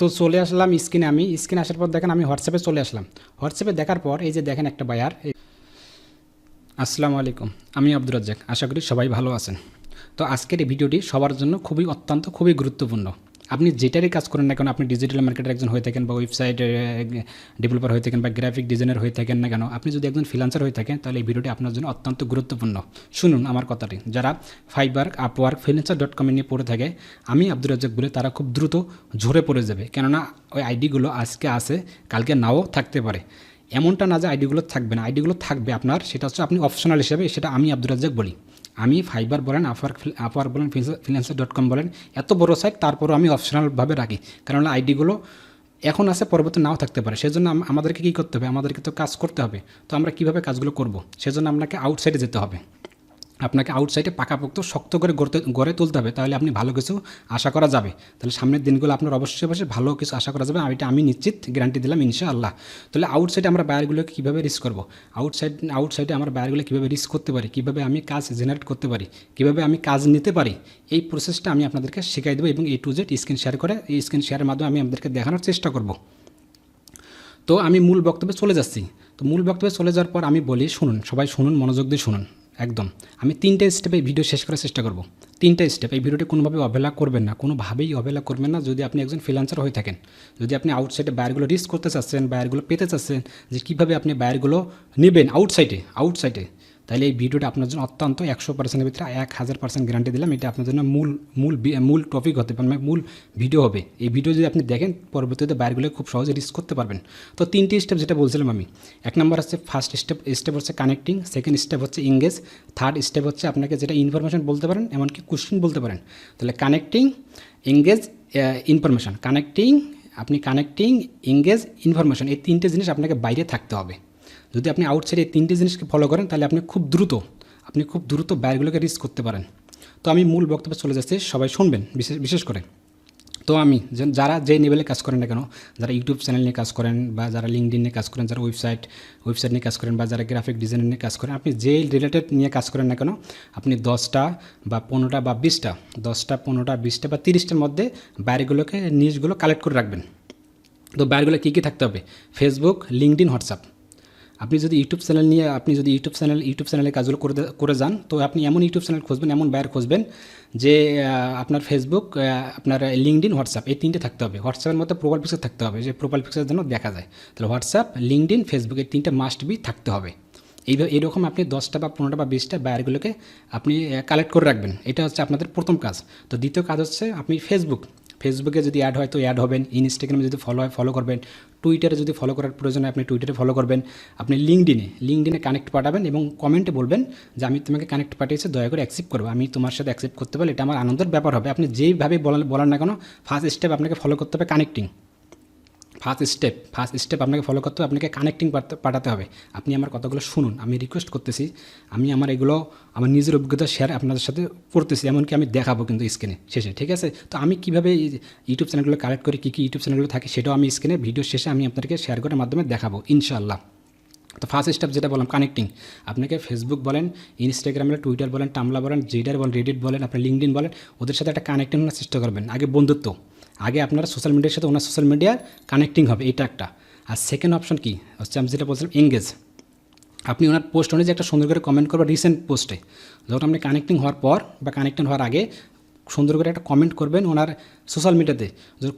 তো চলে আসলাম স্ক্রিনে আমি। স্ক্রিনে আসার পর দেখেন আমি হোয়াটসঅ্যাপে চলে আসলাম। হোয়াটসঅ্যাপে দেখার পর এই যে দেখেন একটা বায়ার আসসালামু আলাইকুম, আমি আব্দুর রাজ্জাক। আশা করি সবাই ভালো আছেন। তো আজকের এই ভিডিওটি সবার জন্য খুবই অত্যন্ত, খুবই গুরুত্বপূর্ণ। আপনি যেটারই কাজ করেন না কেন, আপনি ডিজিটাল মার্কেটের একজন হয়ে থাকেন বা ওয়েবসাইট ডেভেলপার হয়ে থাকেন বা গ্রাফিক ডিজাইনার হয়ে থাকেন না কেন, আপনি যদি একজন ফ্রিলান্সার হয়ে থাকেন, তাহলে এই ভিডিওটি আপনার জন্য অত্যন্ত গুরুত্বপূর্ণ। শুনুন আমার কথাটি। যারা ফাইবার আপওয়ার্ক ফ্রিলান্সার ডট কমে নিয়ে পড়ে থাকে, আমি আব্দুর রাজ্জাক বলে, তারা খুব দ্রুত ঝরে পড়ে যাবে। কেননা ওই আইডিগুলো আজকে আসে কালকে নাও থাকতে পারে। এমনটা না যে আইডিগুলো থাকবে না, আইডিগুলো থাকবে আপনার, সেটা হচ্ছে আপনি অপশনাল হিসেবে, সেটা আমি আব্দুর রাজ্জাক বলি। আমি ফাইবার বলেন আফওয়ার্ক আফওয়ার্ক বলেন ফিনান্সার ডট কম বলেন, এত বড় সাইট তারপরও আমি অপশনালভাবে রাখি। কারণ আইডিগুলো এখন আছে, পরবর্তী নাও থাকতে পারে। সেজন্য আম- আমাদেরকে কী করতে হবে? আমাদেরকে তো কাজ করতে হবে। তো আমরা কীভাবে কাজগুলো করব? সেজন্য আপনাকে আউটসাইডে যেতে হবে। আপনাকে আউটসাইডে পাকাপোক্ত, শক্ত করে গড়তে, গড়ে তুলতে হবে, তাহলে আপনি ভালো কিছু আশা করা যাবে। তাহলে সামনের দিনগুলো আপনার অবশ্যই অবশ্যই ভালো কিছু আশা করা যাবে এটা আমি নিশ্চিত গ্যারান্টি দিলাম, ইনশাআল্লাহ। তাহলে আউটসাইডে আমরা বায়ারগুলোকে কীভাবে রিস্ক করব? আউটসাইড আউটসাইডে আমার বায়ারগুলো কীভাবে রিস্ক করতে পারি? কীভাবে আমি কাজ জেনারেট করতে পারি? কীভাবে আমি কাজ নিতে পারি? এই প্রসেসটা আমি আপনাদেরকে শেখাই দেবো এবং A to Z screen share করে, এই স্ক্রিন শেয়ারের মাধ্যমে আমি আপনাদেরকে দেখানোর চেষ্টা করব। তো আমি মূল বক্তব্যে চলে যাচ্ছি। তো মূল বক্তব্যে চলে যাওয়ার পর আমি বলি, শুনুন, সবাই শুনুন, মনোযোগ দিয়ে শুনুন। একদম। আমি তিনটে স্টেপে ভিডিও শেষ করার চেষ্টা করব। তিনটা স্টেপ এই ভিডিওটি কোনোভাবে অবহেলা করবেন না, কোনোভাবেই অবহেলা করবেন না যদি আপনি একজন ফ্রিলান্সার হয়ে থাকেন। যদি আপনি আউটসাইডে বায়ারগুলো রিস্ক করতে চাচ্ছেন বায়ারগুলো পেতে চাচ্ছেন, যে কীভাবে আপনি বায়ারগুলো নেবেন আউটসাইডে আউটসাইডে তাহলে এই ভিডিওটা আপনার জন্য অত্যন্ত একশো পার্সেন্টের ভিতরে এক হাজার পার্সেন্ট গ্যারান্টি দিলাম। এটা আপনার জন্য মূল মূল মূল টপিক হতে পারে মানে মূল ভিডিও হবে। এই ভিডিও যদি আপনি দেখেন, পরবর্তীতে বাইরগুলো খুব সহজে রিস্ক করতে পারবেন। তো তিনটি স্টেপ যেটা বলছিলাম আমি। এক নম্বর হচ্ছে ফার্স্ট স্টেপ স্টেপ হচ্ছে কানেক্টিং সেকেন্ড স্টেপ হচ্ছে ইংগেজ থার্ড স্টেপ হচ্ছে আপনাকে যেটা ইনফরমেশন বলতে পারেন, এমনকি কোশ্চেন বলতে পারেন। তাহলে কানেক্টিং ইংগেজ ইনফরমেশন কানেক্টিং আপনি কানেক্টিং ইংগেজ ইনফরমেশন এই তিনটে জিনিস আপনাকে বাইরে থাকতে হবে। যদি আপনি আউটসাইড তিনটে জিনিসকে ফলো করেন, তাহলে আপনি খুব দ্রুত, আপনি খুব দ্রুত ব্যয়গুলোকে রিস্ক করতে পারেন। তো আমি মূল বক্তব্যে চলে যাচ্ছি, সবাই শুনবেন, বিশেষ বিশেষ করে। তো আমি যারা যে লেভেলে কাজ করেন না কেন, যারা ইউটিউব চ্যানেল নিয়ে কাজ করেন বা যারা লিঙ্কডিন নিয়ে কাজ করেন, যারা ওয়েবসাইট ওয়েবসাইট নিয়ে কাজ করেন বা যারা গ্রাফিক ডিজাইন নিয়ে কাজ করেন, আপনি যে রিলেটেড নিয়ে কাজ করেন না কেন, আপনি দশটা বা পনেরোটা বা বিশটা, দশটা, পনেরোটা, বিশটা বা তিরিশটার মধ্যে বাইরেগুলোকে নিউজগুলো কালেক্ট করে রাখবেন। তো বাইরগুলো কী কী থাকতে হবে? ফেসবুক লিঙ্কডিন হোয়াটসঅ্যাপ আপনি যদি ইউটিউব চ্যানেল নিয়ে, আপনি যদি ইউটিউব চ্যানেল, ইউটিউব চ্যানেলে কাজগুলো করে করে যান, তো আপনি এমন ইউটিউব চ্যানেল খুঁজবেন, এমন বায়ার খুঁজবেন যে আপনার ফেসবুক আপনার লিঙ্কডিন হোয়াটসঅ্যাপ এই তিনটে থাকতে হবে। হোয়াটসঅ্যাপের মধ্যে প্রোফাইল পিকচার থাকতে হবে, যে প্রোফাইল পিকচার যেন দেখা যায়। তাহলে হোয়াটসঅ্যাপ লিঙ্কডিন ফেসবুক এই তিনটে মাস্ট বি থাকতে হবে। এইভাবে এরকম আপনি দশটা বা পনেরোটা বা বিশটা বায়ারগুলোকে আপনি কালেক্ট করে রাখবেন। এটা হচ্ছে আপনাদের প্রথম কাজ। তো দ্বিতীয় কাজ হচ্ছে আপনি ফেসবুক ফেসবুকে যদি অ্যাড হয় তো অ্যাড হবেন ইনস্টাগ্রামে যদি ফলো হয় ফলো করবেন টুইটারে যদি ফলো করার প্রয়োজন হয়, আপনি টুইটারে ফলো করবেন, আপনি লিঙ্কডিনে লিঙ্কডিনে কানেক্ট পাঠাবেন এবং কমেন্টে বলবেন যে আমি তোমাকে কানেক্ট পাঠিয়েছি, দয়া করে অ্যাকসেপ্ট করব, আমি তোমার সাথে অ্যাকসেপ্ট করতে পারলে এটা আমার আনন্দের ব্যাপার হবে। আপনি যেইভাবে বলার বলার না কেন ফার্স্ট স্টেপ আপনাকে ফলো করতে হবে connecting first step first step আপনাকে ফলো করতে হবে, আপনাকে কানেক্টিং পাঠাতে হবে। আপনি আমার কথাগুলো শুনুন, আমি রিকোয়েস্ট করতেছি, আমি আমার এগুলো, আমার নিজের অভিজ্ঞতা শেয়ার আপনাদের সাথে করতেছি, এমনকি আমি দেখাবো কিন্তু স্ক্রিনে শেষে, ঠিক আছে? তো আমি কীভাবে ইউটিউব চ্যানেলগুলো কালেক্ট করি, কী কী ইউটিউব চ্যানেলগুলো থাকে, সেটাও আমি স্ক্রিনে ভিডিও শেষে আমি আপনাদেরকে শেয়ার করার মাধ্যমে দেখাবো, ইনশাআল্লাহ। তো ফার্স্ট স্টেপ যেটা বললাম কানেক্টিং আপনাকে ফেসবুক বলেন ইনস্টাগ্রাম টুইটার বলেন টামলা বলেন জেডার বলেন রেডিট বলেন আপনি লিঙ্কডিন বলেন, ওদের সাথে একটা কানেক্টিং চেষ্টা করবেন। আগে বন্ধুত্ব। আগে আপনারা সোশ্যাল মিডিয়ার সাথে ওনার সোশ্যাল মিডিয়ার কানেক্টিং হবে এটা একটা। আর সেকেন্ড অপশন কী? হচ্ছে আমি যেটা বলছিলাম এঙ্গেজ আপনি ওনার পোস্ট অনুযায়ী একটা সুন্দর করে কমেন্ট করবেন রিসেন্ট পোস্টে যখন আপনি কানেক্টিং হওয়ার পর বা কানেক্টিং হওয়ার আগে সুন্দর করে একটা কমেন্ট করবেন ওনার সোশ্যাল মিডিয়াতে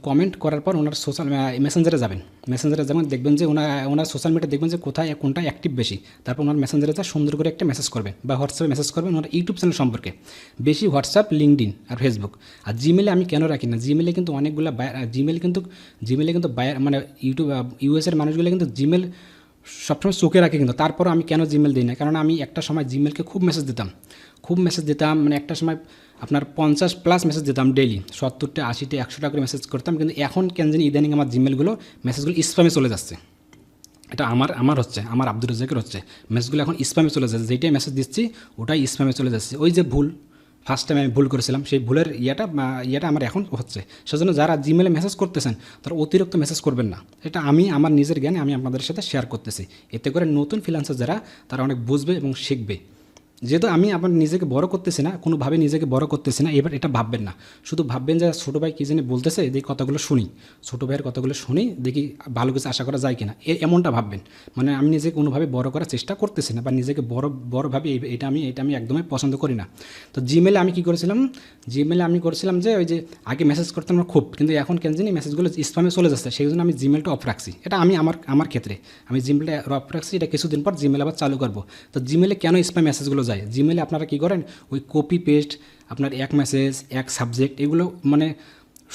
কমেন্ট করার পর ওনার সোশ্যাল মেসেঞ্জারে যাবেন। মেসেঞ্জারে যাবেন দেখবেন যে ওনার ওনার সোশ্যাল মিডিয়া দেখবেন যে কোথায় কোনটা অ্যাক্টিভ বেশি। তারপর ওনার মেসেঞ্জারে যা সুন্দর করে একটা মেসেজ করবেন বা হোয়াটসঅ্যাপে মেসেজ করবেন ওনার ইউটিউব চ্যানেল সম্পর্কে। বেশি হোয়াটসঅ্যাপ লিঙ্কডিন আর ফেসবুক আর জিমেলে আমি কেন রাখি না? জিমেলে কিন্তু অনেকগুলো জিমেল কিন্তু জিমেলে কিন্তু বায়ার মানে ইউটিউব ইউএসের মানুষগুলো কিন্তু জিমেল সবসময় চোখে রাখে কিন্তু। তারপরও আমি কেন জিমেল দিই না? কারণ আমি একটা সময় জিমেলকে খুব মেসেজ দিতাম। খুব মেসেজ দিতাম মানে একটা সময় আপনার পঞ্চাশ প্লাস মেসেজ দিতাম ডেলি সত্তরটা, আশিটা, একশোটা করে মেসেজ করতাম, কিন্তু এখন কেন জানি ইদানিং আমার জিমেলগুলো মেসেজগুলো স্প্যামে চলে যাচ্ছে। এটা আমার আমার হচ্ছে, আমার আব্দুর রাজাকের হচ্ছে। মেসেজগুলো এখন স্প্যামে চলে যাচ্ছে। যেটাই মেসেজ দিচ্ছি, ওটাই স্প্যামে চলে যাচ্ছে। ওই যে ভুল ফার্স্ট টাইম আমি ভুল করেছিলাম, সেই ভুলের ইয়েটা ইয়েটা আমার এখন হচ্ছে। সেজন্য যারা জিমেলে মেসেজ করতেছেন, তারা অতিরিক্ত মেসেজ করবেন না। এটা আমি, আমার নিজের জ্ঞানে আমি আপনাদের সাথে শেয়ার করতেছি। এতে করে নতুন ফ্রিলান্সার যারা, তারা অনেক বুঝবে এবং শিখবে। যেহেতু আমি আমার নিজেকে বড় করতেছি না কোনোভাবে নিজেকে বড় করতেছি না, এবার এটা ভাববেন না। শুধু ভাববেন যে ছোটো ভাই কী জানি বলতেছে দেখি কথাগুলো শুনি। ছোটো ভাইয়ের কথাগুলো শুনি, দেখি ভালো কিছু আশা করা যায় কিনা। এমনটা ভাববেন। মানে আমি নিজেকে কোনোভাবে বড় করার চেষ্টা করতেছি না বা নিজেকে বড়, বড়ভাবে এটা আমি এটা আমি একদমই পছন্দ করি না। তো জিমেলে আমি কী করেছিলাম? জিমেলে আমি করেছিলাম যে ওই যে আগে মেসেজ করতাম আমার খুব, কিন্তু এখন কেন জানি মেসেজগুলো স্প্যামে চলে যাচ্ছে, সেই জন্য আমি জিমেলটা অফ রাখছি। এটা আমি আমার আমার ক্ষেত্রে। আমি জিমেলটা অফ রাখছি, এটা কিছুদিন পর জিমেল আবার চালু করব। তো জিমেলে কেন স্প্যাম মেসেজগুলো যায়। জিমেলে আপনারা কি করেন? ওই কপি পেস্ট আপনার এক মেসেজ এক সাবজেক্ট এগুলো মানে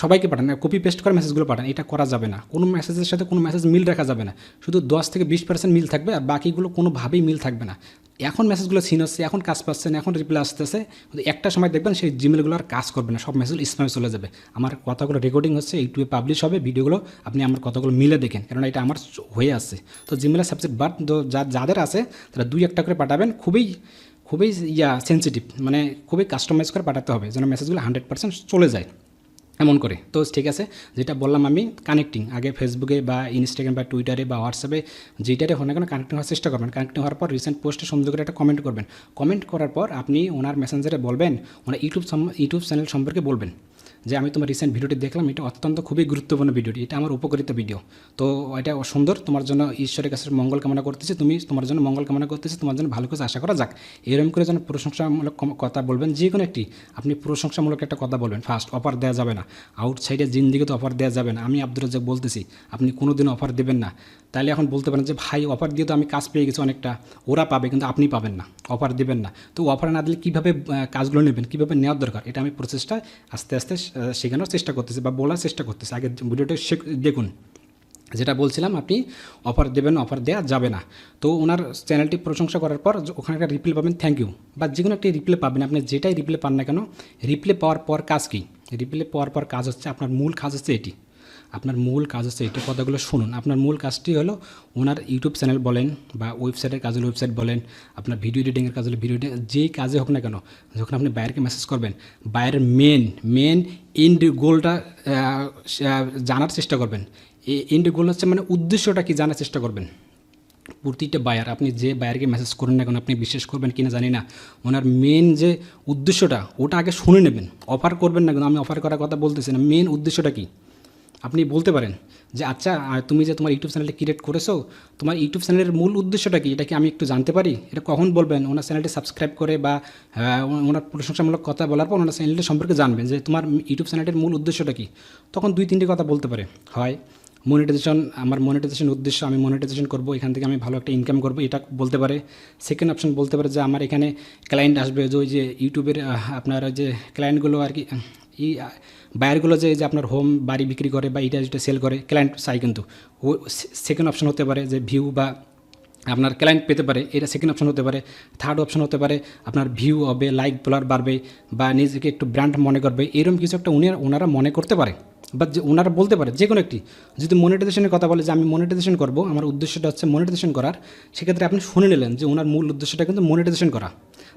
সবাইকে পাঠান। কপি পেস্ট করে মেসেজগুলো পাঠান। এটা করা যাবে না। কোনো মেসেজের সাথে কোনো মেসেজ মিল রাখা যাবে না। শুধু দশ থেকে বিশ পার্সেন্ট মিল থাকবে আর বাকিগুলো কোনোভাবেই মিল থাকবে না। এখন মেসেজগুলো সিন হচ্ছে, এখন কাজ পাচ্ছেন এখন রিপ্লাই আসতেছে। একটা সময় দেখবেন সেই জিমেলগুলো আর কাজ করবে না। সব মেসেজ স্প্যামে চলে যাবে। আমার কথাগুলো রেকর্ডিং হচ্ছে ইউটিউবে পাবলিশ হবে ভিডিওগুলো আপনি আমার কথাগুলো মিলে দেখেন। কারণ এটা আমার হয়ে আছে। তো জিমেলের সাবজেক্ট বাট যাদের আছে, তারা দুই একটা করে পাঠাবেন। খুবই খুবই, ইয়া সেন্সিটিভ মানে খুবই কাস্টমাইজ করে পাঠাতে হবে যেন মেসেজগুলো হান্ড্রেড পার্সেন্ট চলে যায়, এমন করে। তো ঠিক আছে, যেটা বললাম আমি কানেক্টিং আগে ফেসবুকে বা ইনস্টাগ্রাম বা টুইটারে বা হোয়াটসঅ্যাপে যেটারে হোক না কেন কানেক্টিং হওয়ার চেষ্টা করবেন। কানেক্টিং হওয়ার পর রিসেন্ট পোস্টে সুন্দর করে একটা কমেন্ট করবেন। কমেন্ট করার পর আপনি ওনার মেসেঞ্জারে বলবেন, ওনার ইউটিউব ইউটিউব চ্যানেল সম্পর্কে বলবেন। যে আমি তোমার রিসেন্ট ভিডিওটি দেখলাম, এটা অত্যন্ত খুবই গুরুত্বপূর্ণ ভিডিওটি এটা আমার উপকৃত ভিডিও তো এটা সুন্দর, তোমার জন্য ঈশ্বরের কাছে মঙ্গল কামনা করতেছি। তুমি তোমার জন্য মঙ্গল কামনা করতেছি, তোমার জন্য ভালো কিছু আশা করা যাক। এরকম করে যেন প্রশংসামূলক কথা বলবেন, যে কোনো একটি। আপনি প্রশংসামূলক একটা কথা বলবেন। ফার্স্ট অফার দেওয়া যাবে না। আউটসাইডে জিন্দিগি তো অফার দেওয়া যাবে না। আমি আব্দুল রাজ্জাক বলতেছি, আপনি কোনো দিন অফার দেবেন না। তাহলে এখন বলতে পারেন যে, ভাই অফার দিয়ে তো আমি কাজ পেয়ে গেছি অনেকটা। ওরা পাবে, কিন্তু আপনি পাবেন না। অফার দেবেন না। তো অফার না দিলে কীভাবে কাজগুলো নেবেন? কীভাবে নেওয়ার দরকার? এটা আমি প্রচেষ্টা আস্তে আস্তে শেখানোর চেষ্টা করতেছে বা বলার চেষ্টা করতেছে। আগে ভিডিওটা দেখুন, যেটা বলছিলাম আপনি অফার দেবেন অফার দেওয়া যাবে না। তো ওনার চ্যানেলটি প্রশংসা করার পর ওখানে একটা রিপ্লে পাবেন থ্যাংক ইউ বা যে কোনো একটি রিপ্লে পাবেন, আপনি যেটাই রিপ্লে পান না কেন রিপ্লে পাওয়ার পর কাজ কী? রিপ্লে পাওয়ার পর কাজ হচ্ছে, আপনার মূল কাজ হচ্ছে এটি। আপনার মূল কাজ হচ্ছে এটি কথাগুলো শুনুন। আপনার মূল কাজটি হলো ওনার ইউটিউব চ্যানেল বলেন বা ওয়েবসাইটের কাজ হলে ওয়েবসাইট বলেন, আপনার ভিডিও এডিটিংয়ের কাজ হলে ভিডিও এডিটিং, যেই কাজে হোক না কেন, যখন আপনি বাইরকে মেসেজ করবেন বাইরের মেন মেন ইন্ড গোলটা জানার চেষ্টা করবেন। এই এন্ড গোল হচ্ছে মানে উদ্দেশ্যটা কি জানার চেষ্টা করবেন। প্রতিটা বায়ার আপনি যে বায়ারকে মেসেজ করেন না কেন, আপনি বিশ্বাস করবেন কিনা জানি না। ওনার মেন যে উদ্দেশ্যটা, ওটা আগে শুনে নেবেন। অফার করবেন না কিন্তু আমি অফার করার কথা বলতেছি না। মেন উদ্দেশ্যটা কি? আপনি বলতে পারেন যে আচ্ছা তুমি যে তোমার ইউটিউব চ্যানেলটা ক্রিয়েট করেছ, তোমার ইউটিউব চ্যানেলের মূল উদ্দেশ্যটা কি? এটা কি আমি একটু জানতে পারি? এটা কখন বলবেন? ওনার চ্যানেলটি সাবস্ক্রাইব করে বা ওনার প্রশংসামূলক কথা বলার পর ওনার চ্যানেলটি সম্পর্কে জানবেন যে, তোমার ইউটিউব চ্যানেলটির মূল উদ্দেশ্যটা কি? তখন দুই, তিনটে কথা বলতে পারে। হয় মনিটাইজেশন আমার মনিটাইজেশন উদ্দেশ্য, আমি মনিটাইজেশন করব, এখান থেকে আমি ভালো একটা ইনকাম করব, এটা বলতে পারে। সেকেন্ড অপশন বলতে পারে যে, আমার এখানে ক্লায়েন্ট আসবে যে, ওই যে ইউটিউবের আপনার যে ক্লায়েন্টগুলো আর কি বায়ারগুলো যে যে আপনার হোম বাড়ি বিক্রি করে বা এটা যেটা সেল করে ক্লায়েন্ট চাই কিন্তু। সেকেন্ড অপশন হতে পারে যে ভিউ বা আপনার ক্লায়েন্ট পেতে পারে, এটা সেকেন্ড অপশন হতে পারে থার্ড অপশন হতে পারে, আপনার ভিউ হবে লাইক ফলোয়ার বাড়বে, বা নিজেকে একটু ব্র্যান্ড মনে করবে এরকম কিছু একটা উনি ওনারা মনে করতে পারে। বা যে ওনারা বলতে পারে যে কোনো একটি, যদি মনিটাইজেশনের কথা বলে যে আমি মনিটাইজেশন করব, আমার উদ্দেশ্যটা হচ্ছে মনিটাইজেশন করার, সেক্ষেত্রে আপনি শুনে নিলেন যে ওনার মূল উদ্দেশ্যটা কিন্তু মনিটাইজেশন করা।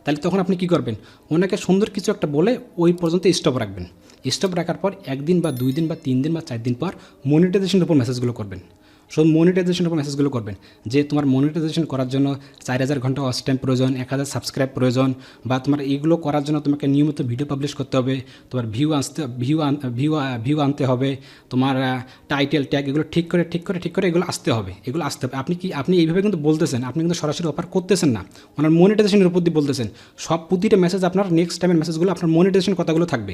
তাহলে তখন আপনি কী করবেন? ওনাকে সুন্দর কিছু একটা বলে ওই পর্যন্ত স্টপ রাখবেন। স্টপ রাখার পর একদিন বা দুই দিন বা তিন দিন বা চার দিন পর মনিটাইজেশনের উপর মেসেজগুলো করবেন। সো মনিটাইজেশনের উপর মেসেজগুলো করবেন। যে তোমার মনিটাইজেশন করার জন্য চার হাজার ঘণ্টা ওয়াচ টাইম প্রয়োজন, এক হাজার সাবস্ক্রাইব প্রয়োজন, বা তোমার এইগুলো করার জন্য তোমাকে নিয়মিত ভিডিও পাবলিশ করতে হবে, তোমার ভিউ আসতে ভিউ ভিউ ভিউ আনতে হবে, তোমার টাইটেল ট্যাগ এগুলো ঠিক করে ঠিক করে ঠিক করে এগুলো আসতে হবে, এগুলো আসতে হবে। আপনি কি, আপনি এইভাবে কিন্তু বলতেছেন, আপনি কিন্তু সরাসরি অফার করতেছেন না। ওনার মনিটাইজেশনের উপর দিয়ে বলতেছেন। সব প্রতিটা মেসেজ আপনার নেক্সট টাইমের মেসেজগুলো আপনার মনিটাইজেশন কথাগুলো থাকবে।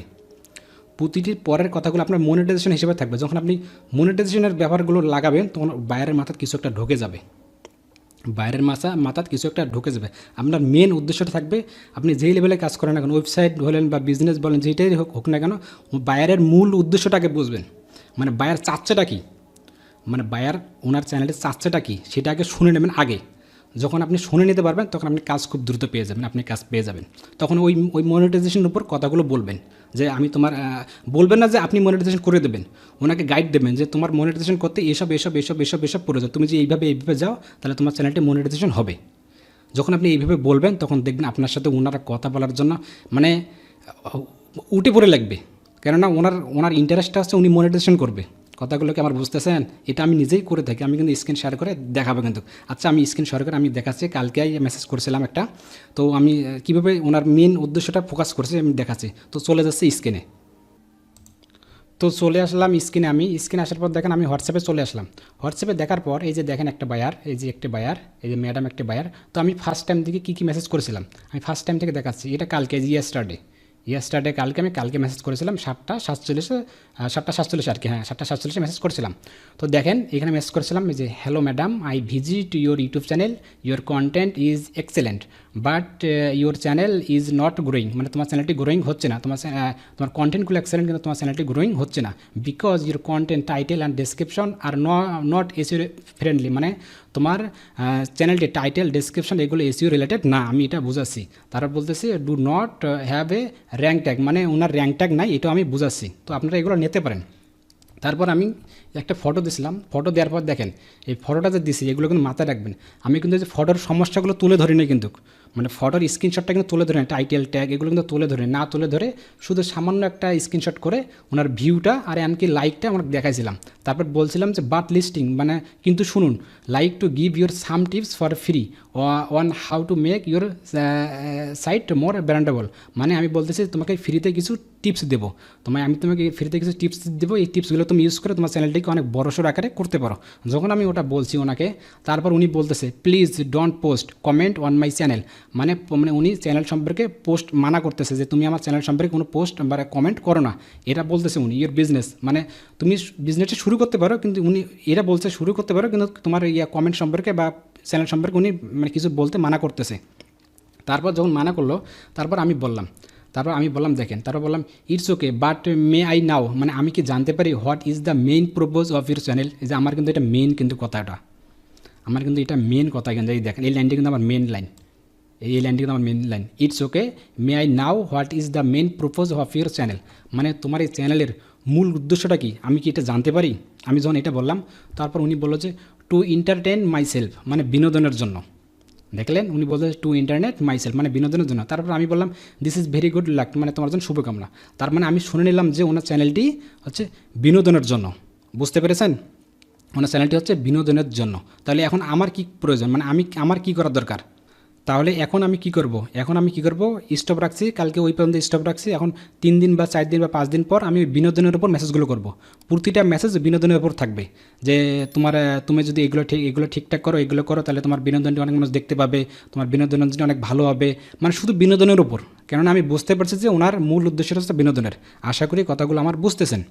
প্রতিটির পরের কথাগুলো আপনার মনিটাইজেশন হিসেবে থাকবে। যখন আপনি মনিটাইজেশনের ব্যাপারগুলো লাগাবেন, তখন বাইরের মাথার কিছু একটা ঢোকে যাবে। বাইরের মাথা, মাথার কিছু একটা ঢুকে যাবে। আপনার মেন উদ্দেশ্যটা থাকবে, আপনি যেই লেভেলে কাজ করেন না কেন ওয়েবসাইট বলেন বা বিজনেস বলেন যেটাই হোক হোক না কেন বাইরের মূল উদ্দেশ্যটাকে বুঝবেন। মানে বায়ার চাচ্ছেটা কী? মানে বায়ার ওনার চ্যানেলের চাচ্ছেটা কী? সেটা আগে শুনে নেবেন আগে। যখন আপনি শুনে নিতে পারবেন, তখন আপনি কাজ খুব দ্রুত পেয়ে যাবেন, আপনি কাজ পেয়ে যাবেন। তখন ওই ওই মনিটাইজেশনের উপর কথাগুলো বলবেন। যে আমি তোমার বলবেন না যে আপনি মনিটাইজেশন করে দেবেন। ওনাকে গাইড দেবেন যে তোমার মনিটাইজেশন করতে এসব এসব এসব এসব এসব প্রয়োজন তুমি যে এইভাবে এইভাবে যাও, তাহলে তোমার চ্যানেলটি মনিটাইজেশন হবে। যখন আপনি এইভাবে বলবেন, তখন দেখবেন আপনার সাথে ওনারা কথা বলার জন্য মানে উঠে পড়ে লাগবে। কেননা ওনার ওনার ইন্টারেস্টটা আছে উনি মনিটাইজেশন করবে। কথাগুলোকে আমার বুঝতেছেন, এটা আমি নিজেই করে থাকি, আমি কিন্তু স্ক্রিন শেয়ার করে দেখাবো কিন্তু। আচ্ছা আমি স্ক্রিন শেয়ার করে আমি দেখাচ্ছি, কালকে মেসেজ করেছিলাম একটা। তো আমি কীভাবে ওনার মেন উদ্দেশ্যটা ফোকাস করছি আমি দেখাচ্ছি। তো চলে যাচ্ছে স্ক্রিনে তো চলে আসলাম স্ক্রিনে আমি স্ক্রিনে আসার পর দেখেন আমি হোয়াটসঅ্যাপে চলে আসলাম। হোয়াটসঅ্যাপে দেখার পর এই যে দেখেন একটা বায়ার এই যে একটা বায়ার এই যে ম্যাডাম একটা বায়ার তো আমি ফার্স্ট টাইম থেকে কী কী মেসেজ করেছিলাম? আমি ফার্স্ট টাইম থেকে দেখাচ্ছি, এটা কালকে ইয়াস্টারডে ইয়াস্টারডে কালকে আমি কালকে মেসেজ করেছিলাম, সাতটা সাতচল্লিশে সাতটা সাতচল্লিশ আর কি হ্যাঁ সাতটা সাতচল্লিশে মেসেজ করেছিলাম। তো দেখেন, এখানে মেসেজ করেছিলাম যে hello madam I visit your YouTube channel your content is excellent but your channel is not growing মানে তোমার চ্যানেলটি গ্রোয়িং হচ্ছে না। তোমার তোমার কন্টেন্টগুলো এক্সেলেন্ট কিন্তু তোমার চ্যানেলটি গ্রোয়িং হচ্ছে না। Because your content title and description are not SEO friendly মানে তোমার চ্যানেলটি টাইটেল ডেসক্রিপশন এগুলো এসিও রিলেটেড না। আমি এটা বুঝাচ্ছি। তারপর বলতেছি do not have a rank tag মানে ওনার র্যাঙ্ক ট্যাগ নাই, এটাও আমি বুঝাচ্ছি। তো আপনারা এগুলো নিতে পারেন। তারপর আমি একটা ফটো দিছিলাম। ফটো দেওয়ার পর দেখেন, এই ফটোটা যে দিছি, এগুলো কিন্তু মাথায় রাখবেন। আমি কিন্তু যে ফটোর সমস্যাগুলো তুলে ধরি ধরিনি কিন্তু। মানে ফটোর স্ক্রিনশটটা কিন্তু তুলে ধরে টাইটেল ট্যাগ এগুলো কিন্তু তুলে ধরে না তুলে ধরে শুধু সামান্য একটা স্ক্রিনশট করে ওনার ভিউটা আর এমনকি লাইকটা আমরা দেখাইছিলাম। তারপর বলছিলাম যে বাট লিস্টিং মানে কিন্তু শুনুন like to give your some tips for free one how to make your site more brandable মানে আমি বলতেছি, তোমাকে ফ্রিতে কিছু টিপস দেবো। তোমায়, আমি তোমাকে ফ্রিতে কিছু টিপস দেবো। এই টিপসগুলো তুমি ইউজ করে তোমার চ্যানেলটিকে অনেক বড়সড় আকারে করতে পারো। যখন আমি ওটা বলছি ওনাকে, তারপর উনি বলতেছে please don't post comment on my channel মানে মানে উনি চ্যানেল সম্পর্কে পোস্ট মানা করতেছে যে, তুমি আমার চ্যানেল সম্পর্কে কোনো পোস্ট বা কমেন্ট করো না। এটা বলতেছে উনি ইয়োর বিজনেস মানে তুমি বিজনেসটা শুরু করতে পারো, কিন্তু উনি এটা বলছে শুরু করতে পারো, কিন্তু তোমার ইয়া কমেন্ট সম্পর্কে বা চ্যানেল সম্পর্কে উনি মানে কিছু বলতে মানা করতেছে। তারপর যখন মানা করল, তারপর আমি বললাম, তারপর আমি বললাম, দেখেন, তারপর বললাম it's okay but may I know মানে আমি কি জানতে পারি what is the main purpose of your channel যে, আমার কিন্তু এটা মেইন কিন্তু কথাটা। আমার কিন্তু এটা মেন কথা কিন্তু, এই দেখেন, এই লাইনটি কিন্তু আমার মেন লাইন এই লাইনটি আমার main line it's okay may I know what is the main purpose of your channel মানে তোমার এই চ্যানেলের মূল উদ্দেশ্যটা কি? আমি কি এটা জানতে পারি? আমি যখন এটা বললাম, তারপর উনি বলল যে টু এন্টারটেন মাই সেলফ মানে বিনোদনের জন্য। দেখলেন? উনি বলতে টু ইন্টারনেট মাই মাইসেলফ মানে বিনোদনের জন্য। তারপর আমি বললাম this is very good luck মানে তোমার জন্য শুভকামনা। তার মানে আমি শুনে নিলাম যে ওনার চ্যানেলটি হচ্ছে বিনোদনের জন্য। বুঝতে পেরেছেন? ওনার চ্যানেলটি হচ্ছে বিনোদনের জন্য। তাহলে এখন আমার কি প্রয়োজন? মানে আমি, আমার কি করার দরকার? তাহলে এখন আমি কি করব? এখন আমি কি করব? স্টপ রাখছি, কালকে ওই পর্যন্ত স্টপ রাখছি, এখন তিন দিন বা চার দিন বা পাঁচ দিন পর আমি বিনোদনের উপর মেসেজগুলো করব। প্রতিটা মেসেজ বিনোদনের উপর থাকবে। যে তোমার তুমি যদি এগুলো ঠিক, এগুলো ঠিকঠাক করো, এগুলো করো, তাহলে তোমার বিনোদনটি অনেক মানুষ দেখতে পাবে, তোমার বিনোদনের জন্য অনেক ভালো হবে। মানে শুধু বিনোদনের উপর। কেননা আমি বুঝতে পারছি যে ওনার মূল উদ্দেশ্যটা হচ্ছে বিনোদনের। আশা করি কথাগুলো আমার বুঝতেছেন।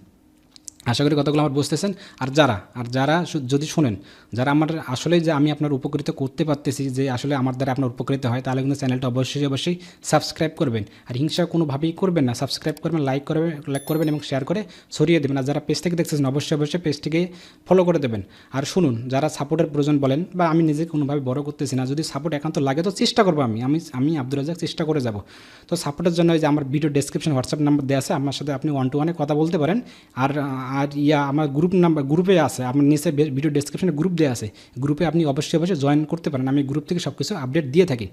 আশা করি কথাগুলো আমার বুঝতেছেন। আর যারা আর যারা যদি শোনেন, যারা আমার আসলে যে আমি আপনার উপকৃত করতে পারতেছি, যে আসলে আমার দ্বারা আপনার উপকৃত হয়, তাহলে কিন্তু চ্যানেলটা অবশ্যই অবশ্যই সাবস্ক্রাইব করবেন। আর হিংসা কোনোভাবেই করবেন না। সাবস্ক্রাইব করবেন লাইক করবেন লাইক করবেন এবং শেয়ার করে ছড়িয়ে দেবেন। আর যারা পেজ থেকে দেখতেছেন, অবশ্যই অবশ্যই পেজটিকে ফলো করে দেবেন। আর শুনুন, যারা সাপোর্টের প্রয়োজন বলেন বা আমি নিজে কোনোভাবে বড় করতেছি না, যদি সাপোর্ট একান্ত লাগে তো চেষ্টা করব আমি। আমি আমি আব্দুল রাজাক চেষ্টা করে যাব। তো সাপোর্টের জন্য যে আমার ভিডিও ডেসক্রিপশন হোয়াটসঅ্যাপ নাম্বার দেওয়া আছে, আমার সাথে আপনি ওয়ান টু ওয়ানে কথা বলতে পারেন। আর আর ইয়া আমার গ্রুপ নাম্বার গ্রুপে আছে, আমার নিচে ভিডিও ডেসক্রিপশনে গ্রুপ দেওয়া আছে। গ্রুপে আপনি অবশ্যই অবশ্যই জয়েন করতে পারেন, আমি গ্রুপ থেকে সব কিছু আপডেট দিয়ে থাকি।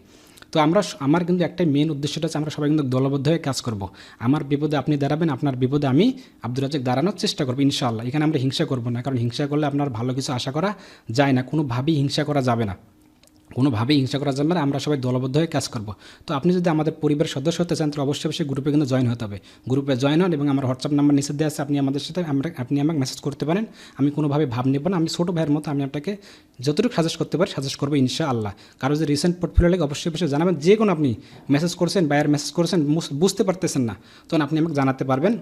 তো আমরা আমার কিন্তু একটাই মেন উদ্দেশ্যটা হচ্ছে আমরা সবাই কিন্তু দলবদ্ধ হয়ে কাজ করব। আমার বিপদে আপনি দাঁড়াবেন, আপনার বিপদে আমি আব্দুল রাজাক দাঁড়ানোর চেষ্টা করব, ইনশাআল্লাহ। এখানে আমরা হিংসা করব না, কারণ হিংসা করলে আপনার ভালো কিছু আশা করা যায় না, কোনোভাবেই হিংসা করা যাবে না। কোনোভাবেই হিংসা করা যাবে না, আমরা সবাই দলবদ্ধ হয়ে কাজ করব। তো আপনি যদি আমাদের পরিবারের সদস্য হতে চান তো অবশ্যই অবশ্যই গ্রুপে কিন্তু জয়েন হতে হবে। গ্রুপে জয়েন হন এবং আমার হোয়াটসঅ্যাপ নাম্বার নিচে দেওয়া আছে, আপনি আমাদের সাথে আমরা, আপনি আমাকে মেসেজ করতে পারেন। আমি কোনোভাবে ভাব নেব না, আমি ছোটো ভাইয়ের মতো, আমি আপনাকে যতটুকু সাজেস্ট করতে পারি সাজেস্ট করব ইনশা আল্লাহ কারও যে রিসেন্ট পোর্টফোলিও লাগে, অবশ্যই অবশ্যই জানাবেন। যে কোনো আপনি মেসেজ করছেন বায়ার মেসেজ করেছেন, বুঝতে পারতেছেন না, তখন আপনি আমাকে জানাতে পারবেন।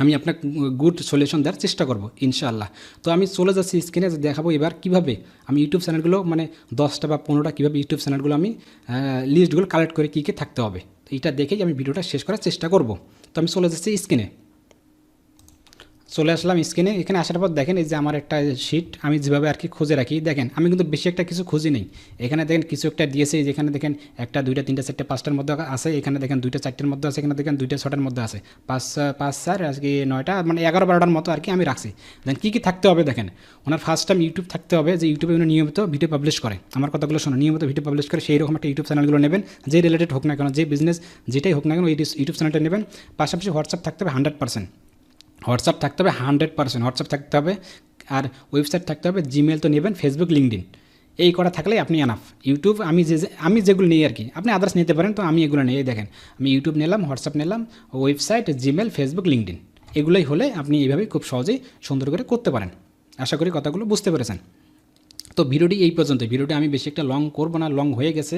আমি আপনার গুড সলিউশন দেওয়ার চেষ্টা করব, ইনশাআল্লাহ। তো আমি চলে যাচ্ছি স্ক্রিনে দেখাবো এবার কীভাবে আমি ইউটিউব চ্যানেলগুলো মানে দশটা বা পনেরোটা কীভাবে ইউটিউব চ্যানেলগুলো আমি লিস্টগুলো কালেক্ট করে কী কী থাকতে হবে। তো এইটা দেখেই আমি ভিডিওটা শেষ করার চেষ্টা করব। তো আমি চলে যাচ্ছি স্ক্রিনে চলে আসলাম স্ক্রিনে। এখানে আসার পর দেখেন এই যে আমার একটা শিট আমি যেভাবে আর কি খুঁজে রাখি। দেখেন, আমি কিন্তু বেশি একটা কিছু খুঁজি নেই। এখানে দেখেন কিছু একটা দিয়েছে, যেখানে দেখেন একটা, দুইটা, তিনটা, চারটে, পাঁচটার মধ্যে আছে। এখানে দেখেন দুইটা, চারটের মধ্যে আছে, এখানে দেখেন দুইটা, ছটার মধ্যে আছে। পাঁচ পাঁচ চার আজকে নয়টা মানে এগারো, বারোটার মতো আর কি আমি রাখছি। দেন কী কী থাকতে হবে দেখেন? ওনার ফার্স্ট টাইম ইউটিউব থাকতে হবে, যে ইউটিউবে উনি নিয়মিত ভিডিও পাবলিশ করে। আমার কথাগুলো শোনো, নিয়মিত ভিডিও পাবলিশ করে সেই রকম একটা ইউটিউব চ্যানেলগুলো নেবেন, যে রিলেটেড হোক না কেন, যে বিজনেস যেটাই হোক না কেন ইউটিউব চ্যানেলটা নেবেন। পাশাপাশি হোয়াটসঅ্যাপ থাকতে হবে হান্ড্রেড পার্সেন্ট হোয়াটসঅ্যাপ থাকতে হবে হান্ড্রেড পার্সেন্ট, হোয়াটসঅ্যাপ থাকতে হবে আর ওয়েবসাইট থাকতে হবে জিমেল তো নেবেন, ফেসবুক লিঙ্কডিন এই করা থাকলেই আপনি এনাফ ইউটিউব আমি যে আমি যেগুলো নিই আর কি আপনি আদার্স নিতে পারেন, তো আমি এগুলো নিয়ে দেখেন, আমি ইউটিউব নিলাম, হোয়াটসঅ্যাপ নিলাম, ওয়েবসাইট জিমেল ফেসবুক লিঙ্কডিন এগুলোই হলে আপনি এইভাবেই খুব সহজেই সুন্দর করে করতে পারেন। আশা করি কথাগুলো বুঝতে পেরেছেন। তো ভিডিওটি এই পর্যন্ত ভিডিওটি আমি বেশি একটা লং করব না লং হয়ে গেছে।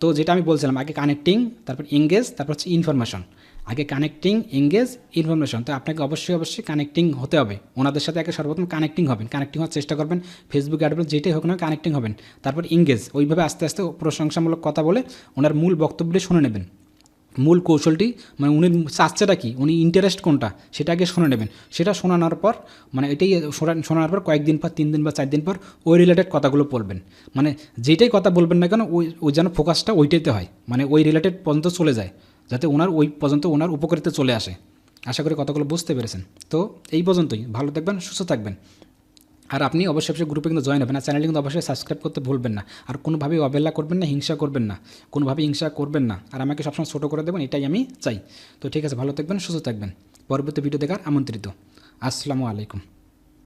তো যেটা আমি বলছিলাম, আগে কানেক্টিং তারপর এঙ্গেজ তারপর হচ্ছে ইনফরমেশন আগে কানেক্টিং এঙ্গেজ ইনফরমেশন তো আপনাকে অবশ্যই অবশ্যই কানেক্টিং হতে হবে। ওনাদের সাথে আগে সর্বপ্রথম কানেক্টিং হবেন। কানেক্টিং হওয়ার চেষ্টা করবেন। ফেসবুক অ্যাডবেন যেটাই হোক না কানেক্টিং হবেন। তারপর এঙ্গেজ ওইভাবে আস্তে আস্তে প্রশংসামূলক কথা বলে ওনার মূল বক্তব্যটি শুনে নেবেন। মূল কৌশলটি মানে উনি চাচ্ছেটা কি? উনি ইন্টারেস্ট কোনটা? সেটা আগে শুনে নেবেন। সেটা শোনানোর পর মানে এটাই শোনা- শোনানোর পর কয়েকদিন পর তিন দিন বা চার দিন পর ওই রিলেটেড কথাগুলো বলবেন। মানে যেটাই কথা বলবেন না কেন, ওই ওই যেন ফোকাসটা ওইটাইতে হয়। মানে ওই রিলেটেড পর্যন্ত চলে যায়, যাতে ওনার ওই পর্যন্ত ওনার উপকারিতা চলে আসে। আশা করি কথাগুলো বুঝতে পেরেছেন। তো এই পর্যন্তই। ভালো থাকবেন, সুস্থ থাকবেন। আর আপনি অবশ্যই অবশ্যই গ্রুপে কিন্তু জয়েন হবেন আর চ্যানেলটি কিন্তু অবশ্যই সাবস্ক্রাইব করতে ভুলবেন না। আর কোনোভাবেই অবহেলা করবেন না, হিংসা করবেন না। কোনোভাবে হিংসা করবেন না। আর আমাকে সবসময় ছোটো করে দেবেন, এটাই আমি চাই। তো ঠিক আছে, ভালো থাকবেন, সুস্থ থাকবেন। পরবর্তী ভিডিও দেখার আমন্ত্রিত। আসসালামু আলাইকুম।